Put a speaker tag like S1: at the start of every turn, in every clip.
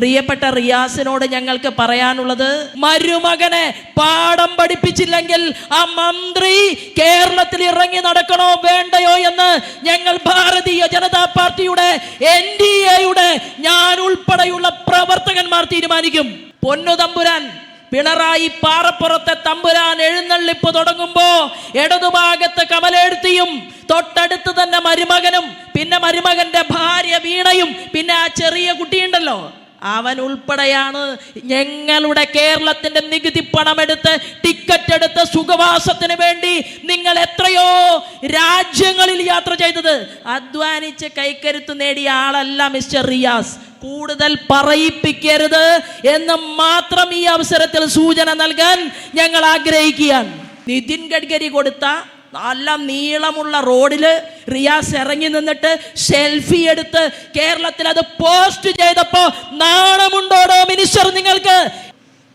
S1: പ്രിയപ്പെട്ട റിയാസിനോട് ഞങ്ങൾക്ക് പറയാനുള്ളത് മരുമകനെ പാഠം പഠിപ്പിച്ചില്ലെങ്കിൽ ആ മന്ത്രി കേരളത്തിൽ ഇറങ്ങി നടക്കണോ? വേണ്ടയോ? എന്ന് ഞങ്ങൾ ഭാരതീയ ജനതാ പാർട്ടിയുടെ എൻ ഡി എയുടെ ഞാൻ ഉൾപ്പെടെയുള്ള പ്രവർത്തകന്മാർ തീരുമാനിക്കും. പൊന്നു തമ്പുരാൻ പിണറായി പാറപ്പുറത്തെ തമ്പുരാൻ എഴുന്നള്ളിപ്പ് തുടങ്ങുമ്പോ ഇടതുഭാഗത്ത് കമലെഴുത്തിയും തൊട്ടടുത്ത് തന്നെ മരുമകനും പിന്നെ മരുമകന്റെ ഭാര്യ വീണയും പിന്നെ ആ ചെറിയ കുട്ടിയുണ്ടല്ലോ. അവൻ ഉൾപ്പെടെയാണ് ഞങ്ങളുടെ കേരളത്തിന്റെ നികുതി പണമെടുത്ത് ടിക്കറ്റ് എടുത്ത് സുഖവാസത്തിന് വേണ്ടി നിങ്ങൾ എത്രയോ രാജ്യങ്ങളിൽ യാത്ര ചെയ്തത്. അധ്വാനിച്ച് കൈക്കരുത്ത് നേടിയ ആളല്ല മിസ്റ്റർ റിയാസ്. കൂടുതൽ പറയിപ്പിക്കരുത് എന്ന് മാത്രം ഈ അവസരത്തിൽ സൂചന നൽകാൻ ഞങ്ങൾ ആഗ്രഹിക്കുകയാണ്. നിതിൻ ഗഡ്കരി കൊടുത്ത നല്ല നീളമുള്ള റോഡിൽ റിയാസ് ഇറങ്ങി നിന്നിട്ട് സെൽഫി എടുത്ത് കേരളത്തിൽ അത് പോസ്റ്റ് ചെയ്തപ്പോ നാണമുണ്ടോടോ മിനിസ്റ്റർ നിങ്ങൾക്ക്?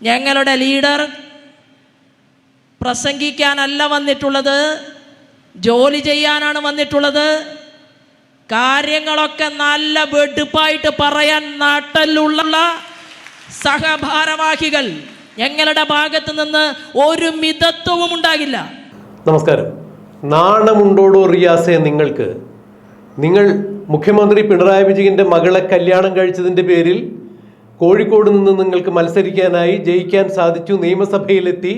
S1: ഞങ്ങളുടെ ലീഡർ പ്രസംഗിക്കാനല്ല വന്നിട്ടുള്ളത് ജോലി ചെയ്യാനാണ് വന്നിട്ടുള്ളത്. കാര്യങ്ങളൊക്കെ നല്ല വെടുപ്പായിട്ട് പറയാൻ നാട്ടിലുള്ള സഹഭാരവാഹികൾ ഞങ്ങളുടെ ഭാഗത്ത് നിന്ന് ഒരു മിതത്വവും ഉണ്ടാകില്ല.
S2: നമസ്കാരം. നാണമുണ്ടോടോ റിയാസെ നിങ്ങൾക്ക്? നിങ്ങൾ മുഖ്യമന്ത്രി പിണറായി വിജയന്റെ മകളെ കല്യാണം കഴിച്ചതിന്റെ പേരിൽ കോഴിക്കോട് നിന്ന് നിങ്ങൾക്ക് മത്സരിക്കാനായി ജയിക്കാൻ സാധിച്ചു നിയമസഭയിലെത്തി.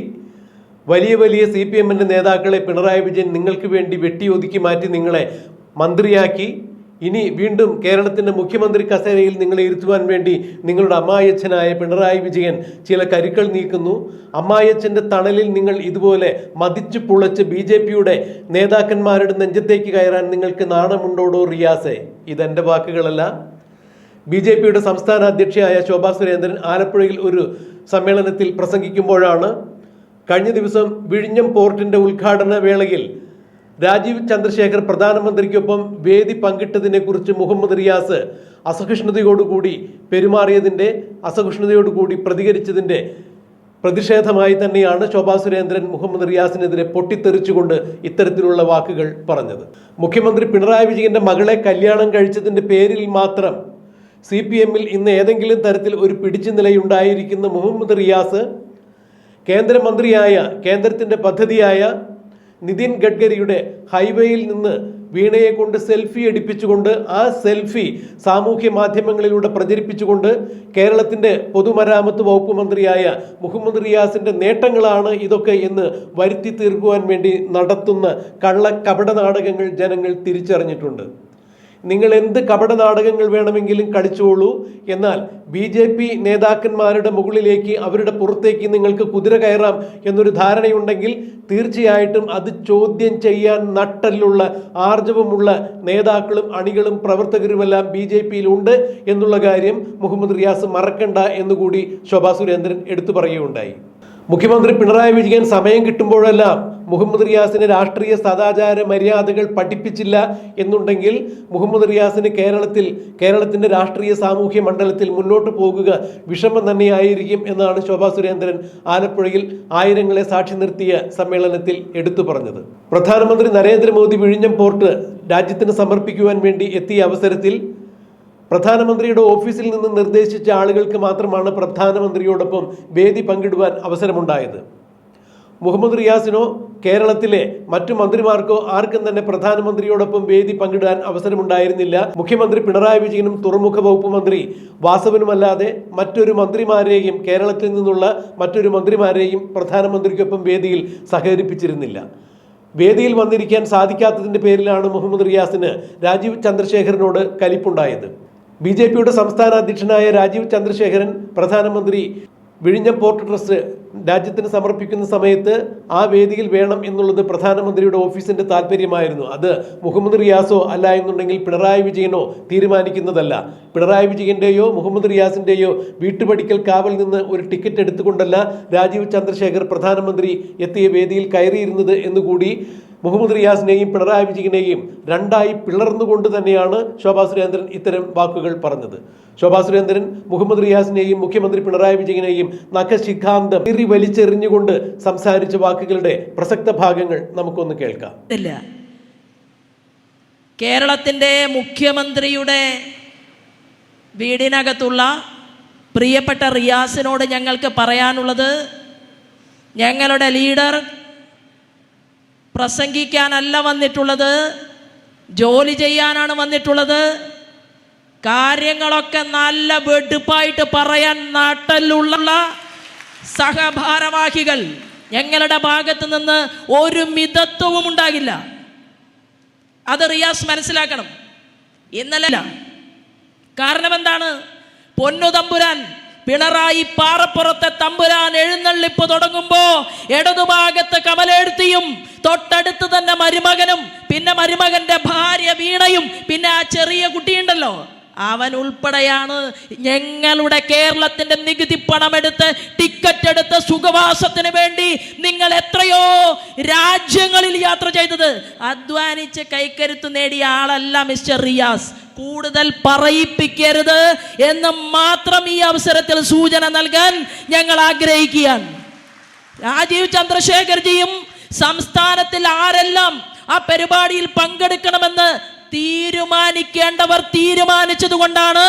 S2: വലിയ വലിയ സി പി എമ്മിന്റെ നേതാക്കളെ പിണറായി വിജയൻ നിങ്ങൾക്ക് വേണ്ടി വെട്ടി വെട്ടിയൊതുക്കി മാറ്റി നിങ്ങളെ മന്ത്രിയാക്കി. ഇനി വീണ്ടും കേരളത്തിന്റെ മുഖ്യമന്ത്രി കസേരയിൽ നിങ്ങളെ ഇരുത്തുവാൻ വേണ്ടി നിങ്ങളുടെ അമ്മായച്ഛനായ പിണറായി വിജയൻ ചില കരുക്കൾ നീക്കുന്നു. അമ്മായച്ഛന്റെ തണലിൽ നിങ്ങൾ ഇതുപോലെ മതിച്ചു പുളച്ച് ബി ജെ പിയുടെ നേതാക്കന്മാരുടെ നെഞ്ചത്തേക്ക് കയറാൻ നിങ്ങൾക്ക് നാണമുണ്ടോടോ റിയാസെ? ഇതെന്റെ വാക്കുകളല്ല. ബി ജെ പിയുടെ സംസ്ഥാന അധ്യക്ഷയായ ശോഭാ സുരേന്ദ്രൻ ആലപ്പുഴയിൽ ഒരു സമ്മേളനത്തിൽ പ്രസംഗിക്കുമ്പോഴാണ്. കഴിഞ്ഞ ദിവസം വിഴിഞ്ഞം പോർട്ടിന്റെ ഉദ്ഘാടന വേളയിൽ രാജീവ് ചന്ദ്രശേഖർ പ്രധാനമന്ത്രിക്കൊപ്പം വേദി പങ്കിട്ടതിനെ കുറിച്ച് മുഹമ്മദ് റിയാസ് അസഹിഷ്ണുതയോടുകൂടി പെരുമാറിയതിന്റെ അസഹിഷ്ണുതയോടുകൂടി പ്രതികരിച്ചതിന്റെ പ്രതിഷേധമായി തന്നെയാണ് ശോഭാ സുരേന്ദ്രൻ മുഹമ്മദ് റിയാസിനെതിരെ പൊട്ടിത്തെറിച്ചുകൊണ്ട് ഇത്തരത്തിലുള്ള വാക്കുകൾ പറഞ്ഞത്. മുഖ്യമന്ത്രി പിണറായി വിജയന്റെ മകളെ കല്യാണം കഴിച്ചതിന്റെ പേരിൽ മാത്രം സി പി എമ്മിൽ ഇന്ന് ഏതെങ്കിലും തരത്തിൽ ഒരു പിടിച്ചു നിലയുണ്ടായിരിക്കുന്ന മുഹമ്മദ് റിയാസ് കേന്ദ്രമന്ത്രിയായ കേന്ദ്രത്തിന്റെ പദ്ധതിയായ നിതിൻ ഗഡ്കരിയുടെ ഹൈവേയിൽ നിന്ന് വീണയെ കൊണ്ട് സെൽഫി എടുപ്പിച്ചുകൊണ്ട് ആ സെൽഫി സാമൂഹ്യ മാധ്യമങ്ങളിലൂടെ പ്രചരിപ്പിച്ചുകൊണ്ട് കേരളത്തിന്റെ പൊതുമരാമത്ത് വകുപ്പ് മന്ത്രിയായ മുഹമ്മദ് റിയാസിന്റെ നേട്ടങ്ങളാണ് ഇതൊക്കെ എന്ന് വരുത്തി തീർക്കുവാൻ വേണ്ടി നടത്തുന്ന കള്ള കപട നാടകങ്ങൾ ജനങ്ങൾ തിരിച്ചറിഞ്ഞിട്ടുണ്ട്. നിങ്ങൾ എന്ത് കപട നാടകങ്ങൾ വേണമെങ്കിലും കളിച്ചോളൂ എന്നാൽ ബി ജെ പി നേതാക്കന്മാരുടെ മുകളിലേക്ക് അവരുടെ പുറത്തേക്ക് നിങ്ങൾക്ക് കുതിര കയറാം എന്നൊരു ധാരണയുണ്ടെങ്കിൽ തീർച്ചയായിട്ടും അത് ചോദ്യം ചെയ്യാൻ നട്ടലുള്ള ആർജവമുള്ള നേതാക്കളും അണികളും പ്രവർത്തകരുമെല്ലാം ബി ജെ പിയിലുണ്ട് എന്നുള്ള കാര്യം മുഹമ്മദ് റിയാസ് മറക്കണ്ട എന്നുകൂടി ശോഭാ സുരേന്ദ്രൻ എടുത്തു പറയുകയുണ്ടായി. മുഖ്യമന്ത്രി പിണറായി വിജയൻ സമയം കിട്ടുമ്പോഴെല്ലാം മുഹമ്മദ് റിയാസിന് രാഷ്ട്രീയ സദാചാര മര്യാദകൾ പഠിപ്പിച്ചില്ല എന്നുണ്ടെങ്കിൽ മുഹമ്മദ് റിയാസിന് കേരളത്തിൽ കേരളത്തിന്റെ രാഷ്ട്രീയ സാമൂഹ്യ മണ്ഡലത്തിൽ മുന്നോട്ട് പോകുക വിഷമം തന്നെയായിരിക്കും എന്നാണ് ശോഭാ സുരേന്ദ്രൻ ആലപ്പുഴയിൽ ആയിരങ്ങളെ സാക്ഷി നിർത്തിയ സമ്മേളനത്തിൽ എടുത്തു പറഞ്ഞത്. പ്രധാനമന്ത്രി നരേന്ദ്രമോദി വിഴിഞ്ഞം പോർട്ട് രാജ്യത്തിന് സമർപ്പിക്കുവാൻ വേണ്ടി എത്തിയ അവസരത്തിൽ പ്രധാനമന്ത്രിയുടെ ഓഫീസിൽ നിന്ന് നിർദ്ദേശിച്ച ആളുകൾക്ക് മാത്രമാണ് പ്രധാനമന്ത്രിയോടൊപ്പം വേദി പങ്കിടുവാൻ അവസരമുണ്ടായത്. മുഹമ്മദ് റിയാസിനോ കേരളത്തിലെ മറ്റു മന്ത്രിമാർക്കോ ആർക്കും തന്നെ പ്രധാനമന്ത്രിയോടൊപ്പം വേദി പങ്കിടാൻ അവസരമുണ്ടായിരുന്നില്ല. മുഖ്യമന്ത്രി പിണറായി വിജയനും തുറമുഖ വകുപ്പ് മന്ത്രി വാസവനുമല്ലാതെ മറ്റൊരു മന്ത്രിമാരെയും കേരളത്തിൽ നിന്നുള്ള മറ്റൊരു മന്ത്രിമാരെയും പ്രധാനമന്ത്രിക്കൊപ്പം വേദിയിൽ സഹകരിപ്പിച്ചിരുന്നില്ല. വേദിയിൽ വന്നിരിക്കാൻ സാധിക്കാത്തതിന്റെ പേരിലാണ് മുഹമ്മദ് റിയാസിന് രാജീവ് ചന്ദ്രശേഖരനോട് കലിപ്പുണ്ടായത്. ബി ജെ പിയുടെ സംസ്ഥാന അധ്യക്ഷനായ രാജീവ് ചന്ദ്രശേഖരൻ പ്രധാനമന്ത്രി വിഴിഞ്ഞം പോർട്ട് ട്രസ്റ്റ് രാജ്യത്തിന് സമർപ്പിക്കുന്ന സമയത്ത് ആ വേദിയിൽ വേണം എന്നുള്ളത് പ്രധാനമന്ത്രിയുടെ ഓഫീസിന്റെ താല്പര്യമായിരുന്നു. അത് മുഹമ്മദ് റിയാസോ അല്ല എന്നുണ്ടെങ്കിൽ പിണറായി വിജയനോ തീരുമാനിക്കുന്നതല്ല. പിണറായി വിജയന്റെയോ മുഹമ്മദ് റിയാസിന്റെയോ വീട്ടുപടിക്കൽ കാവൽ നിന്ന് ഒരു ടിക്കറ്റ് എടുത്തുകൊണ്ടല്ല രാജീവ് ചന്ദ്രശേഖർ പ്രധാനമന്ത്രി എത്തിയ വേദിയിൽ കയറിയിരുന്നത് എന്നുകൂടി മുഹമ്മദ് റിയാസിനെയും പിണറായി വിജയനെയും രണ്ടായി പിളർന്നുകൊണ്ട് തന്നെയാണ് ശോഭാ സുരേന്ദ്രൻ ഇത്തരം വാക്കുകൾ പറഞ്ഞത്. ശോഭാ സുരേന്ദ്രൻ മുഹമ്മദ് റിയാസിനെയും മുഖ്യമന്ത്രി പിണറായി വിജയനെയും നഖശിഖാന്തം ഇറി വലിച്ചെറിഞ്ഞുകൊണ്ട് സംസാരിച്ച വാക്കുകളുടെ പ്രസക്ത ഭാഗങ്ങൾ നമുക്കൊന്ന് കേൾക്കാം.
S1: കേരളത്തിന്റെ മുഖ്യമന്ത്രിയുടെ വീടിനകത്തുള്ള പ്രിയപ്പെട്ട റിയാസിനോട് ഞങ്ങൾക്ക് പറയാനുള്ളത് ഞങ്ങളുടെ ലീഡർ പ്രസംഗിക്കാനല്ല വന്നിട്ടുള്ളത് ജോലി ചെയ്യാനാണ് വന്നിട്ടുള്ളത്. കാര്യങ്ങളൊക്കെ നല്ല വെടുപ്പായിട്ട് പറയാൻ നാട്ടിലുള്ള സഹഭാരവാഹികൾ ഞങ്ങളുടെ ഭാഗത്ത് നിന്ന് ഒരു മിതത്വവും ഉണ്ടാകില്ല. അത് റിയാസ് മനസ്സിലാക്കണം. ഇന്നലെ കാരണം എന്താണ്? പൊന്നു തമ്പുരാൻ പിണറായി പാറപ്പുറത്തെ തമ്പുരാൻ എഴുന്നള്ളിപ്പ് തുടങ്ങുമ്പോ ഇടതുഭാഗത്ത് കമലെഴുത്തിയും തൊട്ടടുത്ത് തന്നെ മരുമകനും പിന്നെ മരുമകന്റെ ഭാര്യ വീണയും പിന്നെ ആ ചെറിയ കുട്ടിയുണ്ടല്ലോ. അവൻ ഉൾപ്പെടെയാണ് ഞങ്ങളുടെ കേരളത്തിന്റെ നികുതി പണമെടുത്ത് ടിക്കറ്റ് എടുത്ത് സുഖവാസത്തിന് വേണ്ടി നിങ്ങൾ എത്രയോ രാജ്യങ്ങളിൽ യാത്ര ചെയ്തത്. അധ്വാനിച്ച് കൈക്കരുത്ത് നേടിയ ആളല്ല മിസ്റ്റർ റിയാസ്. കൂടുതൽ പറയിപ്പിക്കരുത് എന്ന് മാത്രം ഈ അവസരത്തിൽ സൂചന നൽകാൻ ഞങ്ങൾ ആഗ്രഹിക്കുകയാണ്. രാജീവ് ചന്ദ്രശേഖർജിയും സംസ്ഥാനത്തിൽ ആരെല്ലാം ആ പരിപാടിയിൽ പങ്കെടുക്കണമെന്ന് തീരുമാനിക്കേണ്ടവർ തീരുമാനിച്ചത് കൊണ്ടാണ്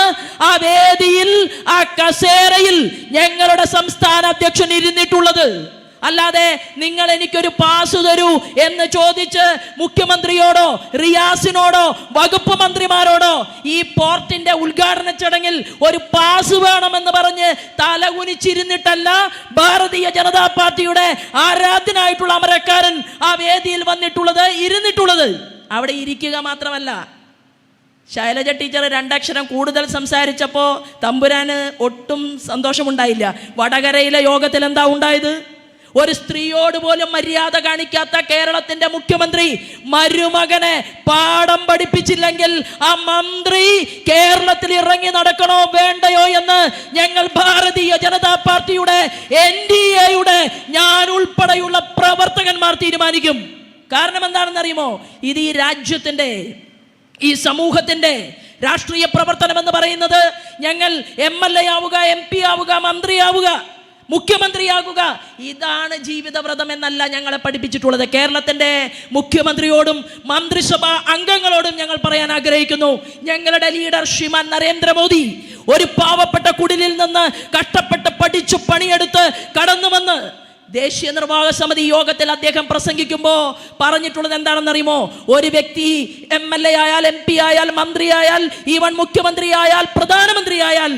S1: ആ വേദിയിൽ ആ കസേരയിൽ ഞങ്ങളുടെ സംസ്ഥാന അധ്യക്ഷൻ ഇരുന്നിട്ടുള്ളത്. അല്ലാതെ നിങ്ങൾ എനിക്കൊരു പാസ് തരൂ എന്ന് ചോദിച്ച് മുഖ്യമന്ത്രിയോടോ റിയാസിനോടോ വകുപ്പ് മന്ത്രിമാരോടോ ഈ പോർട്ടിന്റെ ഉദ്ഘാടന ചടങ്ങിൽ ഒരു പാസ് വേണമെന്ന് പറഞ്ഞ് തലകുനിച്ചിരുന്നിട്ടല്ല ഭാരതീയ ജനതാ പാർട്ടിയുടെ ആരാധ്യനായിട്ടുള്ള അമരക്കാരൻ ആ വേദിയിൽ വന്നിട്ടുള്ളത് ഇരുന്നിട്ടുള്ളത്. അവിടെ ഇരിക്കുക മാത്രമല്ല. ശൈലജ ടീച്ചർ രണ്ടക്ഷരം കൂടുതൽ സംസാരിച്ചപ്പോൾ തമ്പുരാന് ഒട്ടും സന്തോഷമുണ്ടായില്ല. വടകരയിലെ യോഗത്തിൽ എന്താ ഉണ്ടായത്? ഒരു സ്ത്രീയോട് പോലും മര്യാദ കാണിക്കാത്ത കേരളത്തിന്റെ മുഖ്യമന്ത്രി മരുമകനെ പാഠം പഠിപ്പിച്ചില്ലെങ്കിൽ ആ മന്ത്രി കേരളത്തിൽ ഇറങ്ങി നടക്കണോ വേണ്ടയോ എന്ന് ഞങ്ങൾ ഭാരതീയ ജനതാ പാർട്ടിയുടെ എൻ ഡി എയുടെ ഞാൻ ഉൾപ്പെടെയുള്ള പ്രവർത്തകന്മാർ തീരുമാനിക്കും. കാരണം എന്താണെന്ന് അറിയുമോ ഇത് ഈ രാജ്യത്തിന്റെ ഈ സമൂഹത്തിന്റെ രാഷ്ട്രീയ പ്രവർത്തനം എന്ന് പറയുന്നത് ഞങ്ങൾ എം എൽ എ ആവുക എം പി ആവുക മന്ത്രിയാവുക മുഖ്യമന്ത്രിയാകുക. ഇതാണ് ജീവിതവ്രതം എന്നല്ല ഞങ്ങളെ പഠിപ്പിച്ചിട്ടുള്ളത്. കേരളത്തിന്റെ മുഖ്യമന്ത്രിയോടും മന്ത്രിസഭാ അംഗങ്ങളോടും ഞങ്ങൾ പറയാൻ ആഗ്രഹിക്കുന്നു. ഞങ്ങളുടെ ലീഡർ ശ്രീമാൻ നരേന്ദ്രമോദി ഒരു പാവപ്പെട്ട കുടിലിൽ നിന്ന് കഷ്ടപ്പെട്ട് പഠിച്ചു പണിയെടുത്ത് കടന്നു വന്ന് ദേശീയ നിർവാഹക സമിതി യോഗത്തിൽ അദ്ദേഹം പ്രസംഗിക്കുമ്പോൾ പറഞ്ഞിട്ടുള്ളത് എന്താണെന്നറിയുമോ? ഒരു വ്യക്തി എം എൽ എ ആയാൽ എം പി ആയാൽ മന്ത്രിയായാൽ ഈവൻ മുഖ്യമന്ത്രിയായാൽ പ്രധാനമന്ത്രിയായാൽ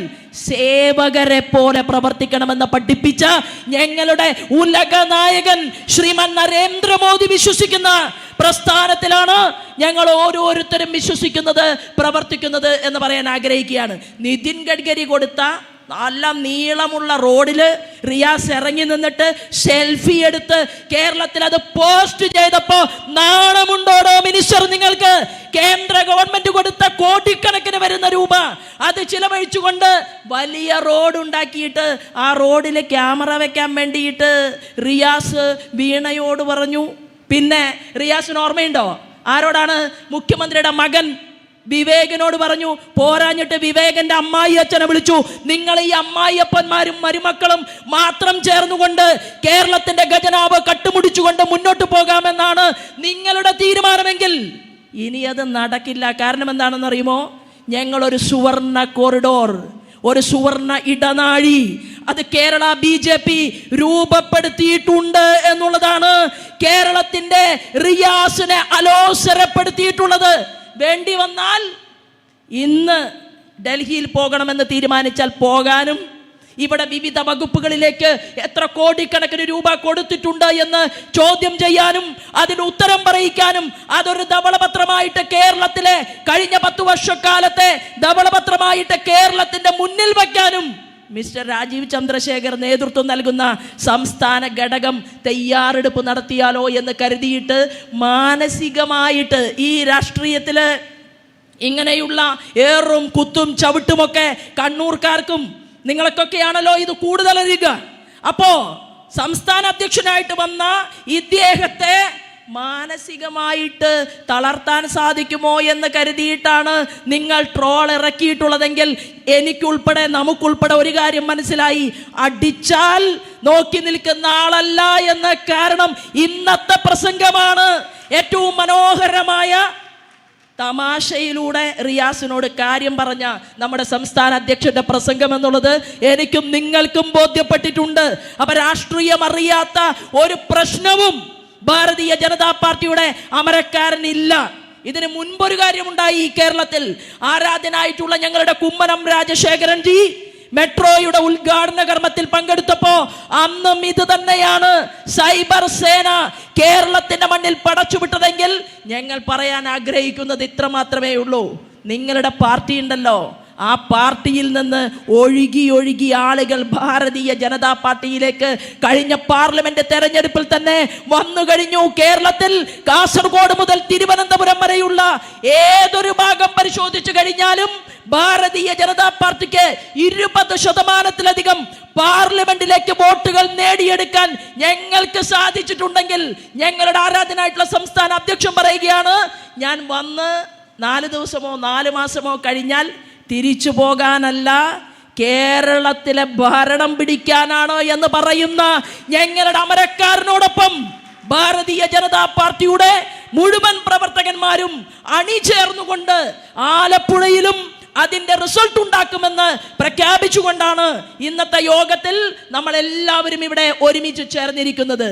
S1: സേവകരെ പോലെ പ്രവർത്തിക്കണമെന്ന് പഠിപ്പിച്ച ഞങ്ങളുടെ ഉലക നായകൻ ശ്രീമാൻ നരേന്ദ്രമോദി വിശ്വസിക്കുന്ന പ്രസ്ഥാനത്തിലാണ് ഞങ്ങൾ ഓരോരുത്തരും വിശ്വസിക്കുന്നത് പ്രവർത്തിക്കുന്നത് എന്ന് പറയാൻ ആഗ്രഹിക്കുകയാണ്. നിതിൻ ഗഡ്കരി കൊടുത്ത നല്ല നീളമുള്ള റോഡിൽ റിയാസ് ഇറങ്ങി നിന്നിട്ട് സെൽഫി എടുത്ത് കേരളത്തിൽ അത് പോസ്റ്റ് ചെയ്തപ്പോ നാണമുണ്ടോടോ മിനിസ്റ്റർ നിങ്ങൾക്ക്? കേന്ദ്ര ഗവൺമെന്റ് കൊടുത്ത കോടിക്കണക്കിന് വരുന്ന രൂപ. അത് ചിലവഴിച്ചുകൊണ്ട് വലിയ റോഡ് ഉണ്ടാക്കിയിട്ട് ആ റോഡിൽ ക്യാമറ വെക്കാൻ വേണ്ടിയിട്ട് റിയാസ് വീണയോട് പറഞ്ഞു. പിന്നെ റിയാസിന് ഓർമ്മയുണ്ടോ? ആരോടാണ് മുഖ്യമന്ത്രിയുടെ മകൻ വിവേകനോട് പറഞ്ഞു പോരാഞ്ഞിട്ട് വിവേകന്റെ അമ്മായി അച്ഛനെ വിളിച്ചു. നിങ്ങൾ ഈ അമ്മായിയപ്പന്മാരും മരുമക്കളും മാത്രം ചേർന്നുകൊണ്ട് കേരളത്തിന്റെ ഖജനാവ് കട്ടുമുടിച്ചുകൊണ്ട് മുന്നോട്ട് പോകാമെന്നാണ് നിങ്ങളുടെ തീരുമാനമെങ്കിൽ ഇനി അത് നടക്കില്ല. കാരണം എന്താണെന്ന് അറിയുമോ ഞങ്ങളൊരു സുവർണ കോറിഡോർ ഒരു സുവർണ ഇടനാഴി. അത് കേരള ബി ജെ പി രൂപപ്പെടുത്തിയിട്ടുണ്ട് എന്നുള്ളതാണ് കേരളത്തിന്റെ റിയാസിനെ അലോസരപ്പെടുത്തിയിട്ടുള്ളത്. വേണ്ടി വന്നാൽ ഇന്ന് ഡൽഹിയിൽ പോകണമെന്ന് തീരുമാനിച്ചാൽ പോകാനും ഇവിടെ വിവിധ വകുപ്പുകളിലേക്ക് എത്ര കോടിക്കണക്കിന് രൂപ കൊടുത്തിട്ടുണ്ട് എന്ന് ചോദ്യം ചെയ്യാനും അതിന് ഉത്തരം പറയിക്കാനും അതൊരു ധവളപത്രമായിട്ട് കേരളത്തിലെ കഴിഞ്ഞ പത്തു വർഷക്കാലത്തെ ധവളപത്രമായിട്ട് കേരളത്തിന്റെ മുന്നിൽ വയ്ക്കാനും മിസ്റ്റർ രാജീവ് ചന്ദ്രശേഖർ നേതൃത്വം നൽകുന്ന സംസ്ഥാന ഘടകം തയ്യാറെടുപ്പ് നടത്തിയാലോ എന്ന് കരുതിയിട്ട് മാനസികമായിട്ട് ഈ രാഷ്ട്രീയത്തിൽ ഇങ്ങനെയുള്ള ഏറും കുത്തും ചവിട്ടുമൊക്കെ കണ്ണൂർക്കാർക്കും നിങ്ങൾക്കൊക്കെയാണല്ലോ ഇത് കൂടുതൽ അറിയുക അപ്പോ സംസ്ഥാന അധ്യക്ഷനായിട്ട് വന്ന ഇദ്ദേഹത്തെ മാനസികമായിട്ട് തളർത്താൻ സാധിക്കുമോ എന്ന് കരുതിയിട്ടാണ് നിങ്ങൾ ട്രോൾ ഇറക്കിയിട്ടുള്ളതെങ്കിൽ എനിക്കുൾപ്പെടെ നമുക്കുൾപ്പെടെ ഒരു കാര്യം മനസ്സിലായി. അടിച്ചാൽ നോക്കി നിൽക്കുന്ന ആളല്ല എന്ന കാരണം ഇന്നത്തെ പ്രസംഗമാണ്. ഏറ്റവും മനോഹരമായ തമാശയിലൂടെ റിയാസിനോട് കാര്യം പറഞ്ഞ നമ്മുടെ സംസ്ഥാന അധ്യക്ഷന്റെ പ്രസംഗം എന്നുള്ളത് എനിക്കും നിങ്ങൾക്കും ബോധ്യപ്പെട്ടിട്ടുണ്ട്. അപ്പൊ രാഷ്ട്രീയം അറിയാത്ത ഒരു പ്രശ്നവും ഭാരതീയ ജനതാ പാർട്ടിയുടെ അമരക്കാരനില്ല. ഇതിന് മുൻപൊരു കാര്യമുണ്ടായി ഈ കേരളത്തിൽ. ആരാധനായിട്ടുള്ള ഞങ്ങളുടെ കുമ്മനം രാജശേഖരൻ ജി മെട്രോയുടെ ഉദ്ഘാടന കർമ്മത്തിൽ പങ്കെടുത്തപ്പോ അന്നും ഇത് തന്നെയാണ് സൈബർ സേന കേരളത്തിന്റെ മണ്ണിൽ പടച്ചുവിട്ടതെങ്കിൽ ഞങ്ങൾ പറയാൻ ആഗ്രഹിക്കുന്നത് ഇത്ര മാത്രമേ ഉള്ളൂ. നിങ്ങളുടെ പാർട്ടി ഉണ്ടല്ലോ. ആ പാർട്ടിയിൽ നിന്ന് ഒഴുകി ഒഴുകി ആളുകൾ ഭാരതീയ ജനതാ പാർട്ടിയിലേക്ക് കഴിഞ്ഞ പാർലമെന്റ് തെരഞ്ഞെടുപ്പിൽ തന്നെ വന്നു കഴിഞ്ഞു. കേരളത്തിൽ കാസർഗോഡ് മുതൽ തിരുവനന്തപുരം വരെയുള്ള ഏതൊരു ഭാഗം പരിശോധിച്ചു കഴിഞ്ഞാലും ഭാരതീയ ജനതാ പാർട്ടിക്ക് ഇരുപത് ശതമാനത്തിലധികം പാർലമെന്റിലേക്ക് വോട്ടുകൾ നേടിയെടുക്കാൻ ഞങ്ങൾക്ക് സാധിച്ചിട്ടുണ്ടെങ്കിൽ ഞങ്ങളുടെ ആരാധനായിട്ടുള്ള സംസ്ഥാന അധ്യക്ഷൻ പറയുകയാണ് ഞാൻ വന്ന് നാല് ദിവസമോ നാല് മാസമോ കഴിഞ്ഞാൽ തിരിച്ചു പോകാനല്ല കേരളത്തിലെ ഭരണം പിടിക്കാനാണ് എന്ന് പറയുന്ന ഞങ്ങളുടെ അമരക്കാരനോടൊപ്പം ഭാരതീയ ജനതാ പാർട്ടിയുടെ മുഴുവൻ പ്രവർത്തകന്മാരും അണിചേർന്നുകൊണ്ട് ആലപ്പുഴയിലും അതിന്റെ റിസൾട്ട് ഉണ്ടാക്കുമെന്ന് പ്രഖ്യാപിച്ചുകൊണ്ടാണ് ഇന്നത്തെ യോഗത്തിൽ നമ്മളെല്ലാവരും ഇവിടെ ഒരുമിച്ച് ചേർന്നിരിക്കുന്നത്.